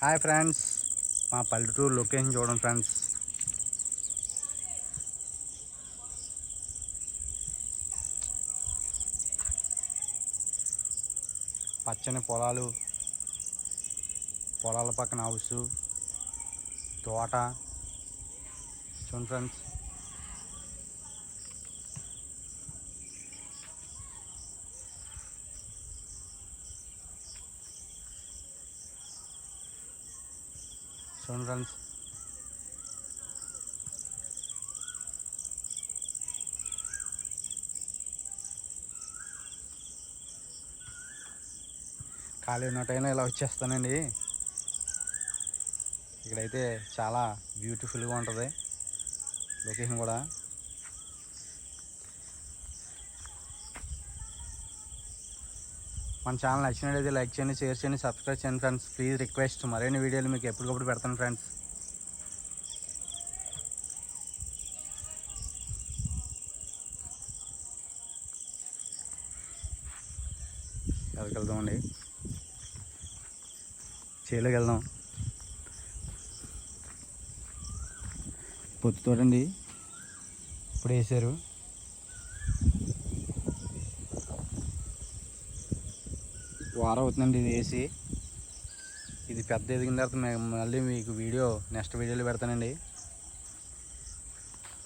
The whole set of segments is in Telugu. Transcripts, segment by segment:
హాయ్ ఫ్రెండ్స్ మా పల్లెటూరు లొకేషన్ చూడండి ఫ్రెండ్స్. పచ్చని పొలాలు పొలాల పక్కన హౌసు తోట. చూడండి ఫ్రెండ్స్. చూడండి ఫ్రెండ్స్ ఖాళీ ఉన్నట్టయినా ఇలా వచ్చేస్తానండి. ఇక్కడైతే చాలా బ్యూటిఫుల్గా ఉంటుంది. లొకేషన్ కూడా. మన ఛానల్ నచ్చినట్లయితే లైక్ చేయండి షేర్ చేయండి సబ్స్క్రైబ్ చేయండి ఫ్రెండ్స్. ప్లీజ్ రిక్వెస్ట్ మరిన్ని వీడియోలు మీకు ఎప్పటికప్పుడు పెడతాను ఫ్రెండ్స్. ఎక్కడికి వెళ్దామండి చేలోకి వెళ్దాం. పొత్తుతోటండి ఇప్పుడు వేసారు వారం అవుతుందండి ఇది వేసి. ఇది పెద్ద ఎదిగిన తర్వాత మేము మళ్ళీ మీకు వీడియో నెక్స్ట్ వీడియోలో పెడతానండి.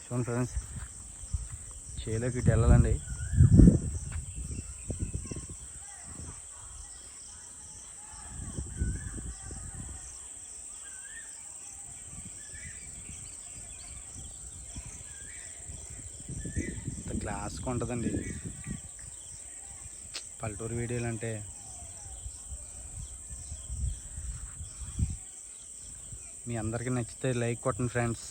చూడండి ఫ్రెండ్స్ చేలోకి ఇటు వెళ్ళాలండి. ఇంత క్లాస్గా ఉంటుందండి. పల్లెటూరు వీడియోలు అంటే మీ అందరికీ నచ్చితే లైక్ కొట్టండి ఫ్రెండ్స్.